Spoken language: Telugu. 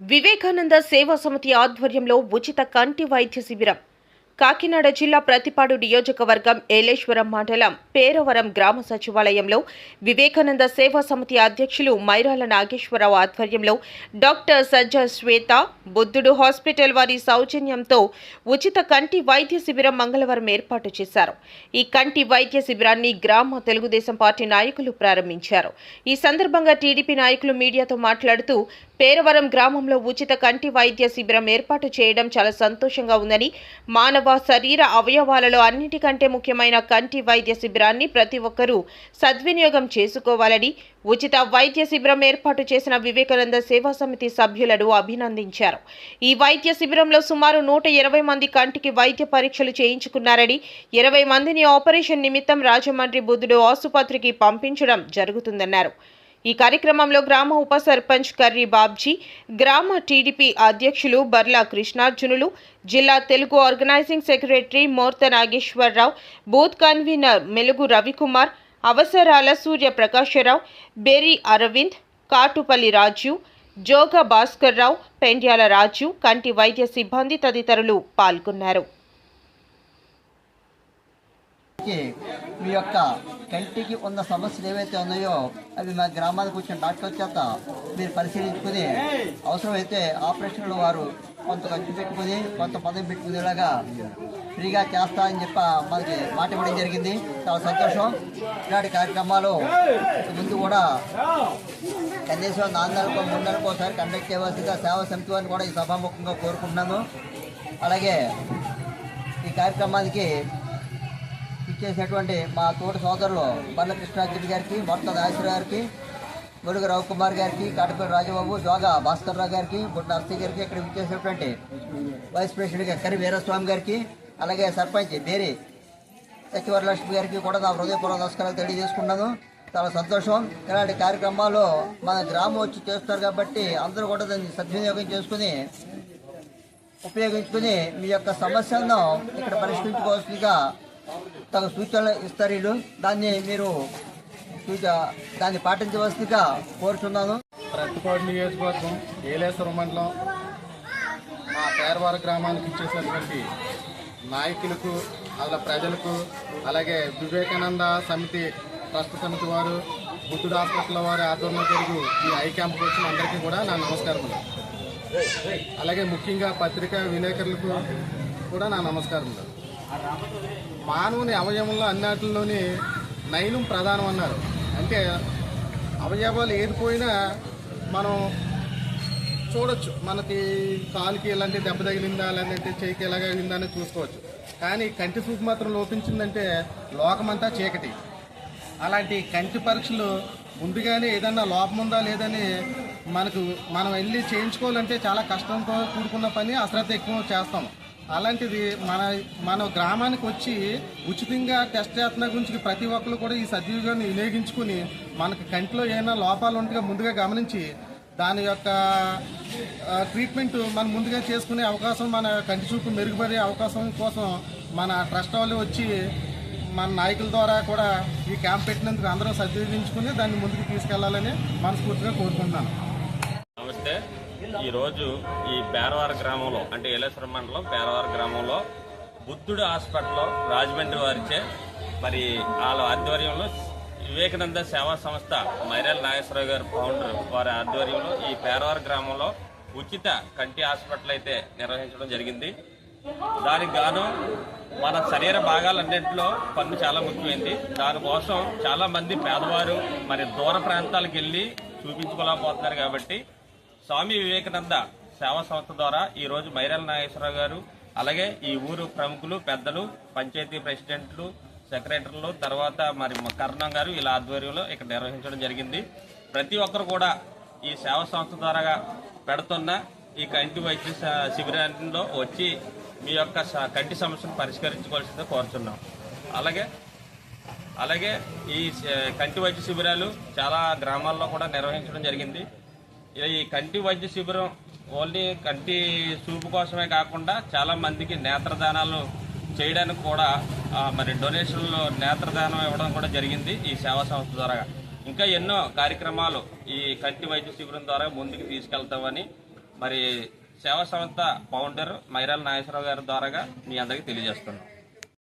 వివేకానంద సేవా సమితి ఆధ్వర్యంలో ఉచిత కంటి వైద్య శిబిరం. కాకినాడ జిల్లా ప్రతిపాడు నియోజకవర్గం ఏలేశ్వరం మండలం పేరవరం గ్రామ సచివాలయంలో వివేకానంద సేవా సమితి అధ్యక్షులు మైరాల నాగేశ్వరరావు ఆధ్వర్యంలో డాక్టర్ సజ్జ శ్వేత బుద్ధుడు హాస్పిటల్ వారి సౌజన్యంతో ఉచిత కంటి వైద్య శిబిరం మంగళవారం ఏర్పాటు చేశారు. ఈ కంటి వైద్య శిబిరాన్ని గ్రామ తెలుగుదేశం పార్టీ నాయకులు ప్రారంభించారు. ఈ సందర్భంగా టీడీపీ నాయకులు మీడియాతో మాట్లాడుతూ పేరవరం గ్రామంలో ఉచిత కంటి వైద్య శిబిరం ఏర్పాటు చేయడం చాలా సంతోషంగా ఉందని మానవ శరీర అవయవాలలో అన్నిటికంటే ముఖ్యమైన కంటి వైద్య శిబిరాన్ని ప్రతి ఒక్కరూ సద్వినియోగం చేసుకోవాలని ఉచిత వైద్య శిబిరం ఏర్పాటు చేసిన వివేకానంద సేవా సమితి సభ్యులను అభినందించారు. ఈ వైద్య శిబిరంలో సుమారు నూట ఇరవై మంది కంటికి వైద్య పరీక్షలు చేయించుకున్నారని ఇరవై మందిని ఆపరేషన్ నిమిత్తం రాజమండ్రి బుద్ధుడు ఆసుపత్రికి పంపించడం జరుగుతుందన్నారు. ఈ కార్యక్రమంలో గ్రామ ఉప సర్పంచ్ కర్రీ బాబ్జీ గ్రామ టీడీపీ అధ్యక్షులు బర్లా కృష్ణార్జునులు జిల్లా Telugu organizing secretary Morta Nageswararao booth convener Melugu Ravikumar అవసరాల సూర్య ప్రకాశరావు బెరి అరవింద్ కాటుపల్లి రాజు జోగ భాస్కర్రావు పెండ్యాల రాజు కంటి వైద్య సిబ్బంది తదితరులు పాల్గొన్నారు. మీ యొక్క కంటికి ఉన్న సమస్యలు ఏవైతే ఉన్నాయో అవి మా గ్రామాలకు వచ్చిన డాక్టర్ చేత మీరు పరిశీలించుకుని అవసరమైతే ఆపరేషన్లు వారు కొంత ఖర్చు పెట్టుకుని కొంత పదవి పెట్టుకునేలాగా ఫ్రీగా చేస్తా అని చెప్ప మనకి మాట ఇవ్వడం జరిగింది. చాలా సంతోషం. ఇలాంటి కార్యక్రమాలు ముందు కూడా కనీసం నాలుగు నెలలకు మూడు నెలలకు ఒకసారి కండక్ట్ చేయవలసిందిగా సేవా సమితి వారిని కూడా ఈ సభాముఖంగా కోరుకుంటున్నాను. అలాగే ఈ కార్యక్రమానికి ఇచ్చేసినటువంటి మా తోటి సోదరులు బల్ల కృష్ణారెడ్డి గారికి మొత్తం నాగేశ్వర గారికి మురుగు రవికుమార్ గారికి కాటపల్లి రాజబాబు జోగా భాస్కర్ రావు గారికి గుడ్డ నర్సీ గారికి ఇక్కడ ఇచ్చేసినటువంటి వైస్ ప్రెసిడెంట్గా కరి వీరస్వామి గారికి అలాగే సర్పంచ్ బేరి సచివరలక్ష్మి గారికి కూడా నా హృదయపూర్వక నమస్కారాలు తెలియజేసుకున్నాను. చాలా సంతోషం. ఇలాంటి కార్యక్రమాలు మన గ్రామం వచ్చి చేస్తారు కాబట్టి అందరూ కూడా దాన్ని సద్వినియోగం చేసుకుని ఉపయోగించుకుని మీ యొక్క సమస్యలను ఇక్కడ పరిష్కరించుకోవాల్సిందిగా తన సూచనలు ఇస్తారు వీళ్ళు దాన్ని మీరు సూచ దాన్ని పాటించవలసిందిగా కోరుతున్నాను ప్రతిపాడు నియోజకవర్గం ఏలేశ్వరం మండలం మా పేరవార గ్రామానికి ఇచ్చేసినటువంటి నాయకులకు అలా ప్రజలకు అలాగే వివేకానంద సమితి ట్రస్ట్ సమితి వారు బుద్ధుడు హాస్పిటల్ వారి ఆధ్వర్యంలో జరుగు ఈ ఐ క్యాంప్కి వచ్చిన అందరికీ కూడా నా నమస్కారం. అలాగే ముఖ్యంగా పత్రికా విలేకరులకు కూడా నా నమస్కారములు మానవుని అవయవంలో అన్నిటిలోని నయనం ప్రధానం అన్నారు. అంటే అవయవాలు ఏది పోయినా మనం చూడొచ్చు. మనకి కాలుకి ఇలాంటి దెబ్బ తగిలిందా లేదంటే చేయికి ఎలాగ అయిందా అని చూసుకోవచ్చు. కానీ కంటి చూపు మాత్రం లోపించిందంటే లోకమంతా చీకటి. అలాంటి కంటి పరీక్షలు ముందుగానే ఏదన్నా లోపం ఉందా లేదని మనకు మనం వెళ్ళి చేయించుకోవాలంటే చాలా కష్టంతో కూడుకున్న పని అశ్రద్ధ ఎక్కువ చేస్తాం. అలాంటిది మన మన గ్రామానికి వచ్చి ఉచితంగా టెస్ట్ చేస్తున్న గురించి ప్రతి ఒక్కరు కూడా ఈ సద్వినియోగాన్ని వినియోగించుకుని మనకు కంటిలో ఏమైనా లోపాలు ఉంటే ముందుగా గమనించి దాని యొక్క ట్రీట్మెంట్ మనం ముందుగా చేసుకునే అవకాశం మన కంటి చూపు మెరుగుపడే అవకాశం కోసం మన ట్రస్ట్ వాళ్ళు వచ్చి మన నాయకుల ద్వారా కూడా ఈ క్యాంప్ పెట్టినందుకు అందరూ సద్వినియోగించుకుని దాన్ని ముందుకు తీసుకెళ్ళాలని మనస్ఫూర్తిగా కోరుకుంటున్నాను. ఈరోజు ఈ పేరవార గ్రామంలో అంటే ఏలేశ్వరం మండలం పేరవార గ్రామంలో బుద్ధుడు హాస్పిటల్లో రాజమండ్రి వారిచే మరి వాళ్ళ ఆధ్వర్యంలో వివేకానంద సేవా సంస్థ మైరాల నాగేశ్వరరావు గారు ఫౌండర్ వారి ఆధ్వర్యంలో ఈ పేరవార గ్రామంలో ఉచిత కంటి హాస్పిటల్ అయితే నిర్వహించడం జరిగింది. దానికి గాను మన శరీర భాగాలన్నింటిలో పన్ను చాలా ముఖ్యమైంది. దానికోసం చాలామంది పేదవారు మరి దూర ప్రాంతాలకు వెళ్ళి చూపించుకోలేకపోతున్నారు కాబట్టి స్వామి వివేకానంద సేవా సంస్థ ద్వారా ఈ రోజు మైరాల నాగేశ్వరరావు గారు అలాగే ఈ ఊరు ప్రముఖులు పెద్దలు పంచాయతీ ప్రెసిడెంట్లు సెక్రటరీలు తర్వాత మరి కర్ణం గారు వీళ్ళ ఆధ్వర్యంలో ఇక్కడ నిర్వహించడం జరిగింది. ప్రతి ఒక్కరు కూడా ఈ సేవా సంస్థ ద్వారా పెడుతున్న ఈ కంటి వైద్య శ- శిబిరంలో వచ్చి మీ యొక్క స- కంటి సమస్యను పరిష్కరించుకోవాల్సిందిగా కోరుతున్నాం అలాగే అలాగే ఈ కంటి వైద్య శిబిరాలు చాలా గ్రామాల్లో కూడా నిర్వహించడం జరిగింది. ఈ కంటి వైద్య శిబిరం ఓన్లీ కంటి చూపు కోసమే కాకుండా చాలా మందికి నేత్రదానాలు చేయడానికి కూడా మరి డొనేషన్లు నేత్రదానం ఇవ్వడం కూడా జరిగింది ఈ సేవా సంస్థ ద్వారా. ఇంకా ఎన్నో కార్యక్రమాలు ఈ కంటి వైద్య శిబిరం ద్వారా ముందుకు తీసుకెళ్తామని మరి సేవా సంస్థ ఫౌండర్ మైరాల నాగేశ్వరరావు గారి ద్వారా మీ అందరికీ తెలియజేస్తున్నాం.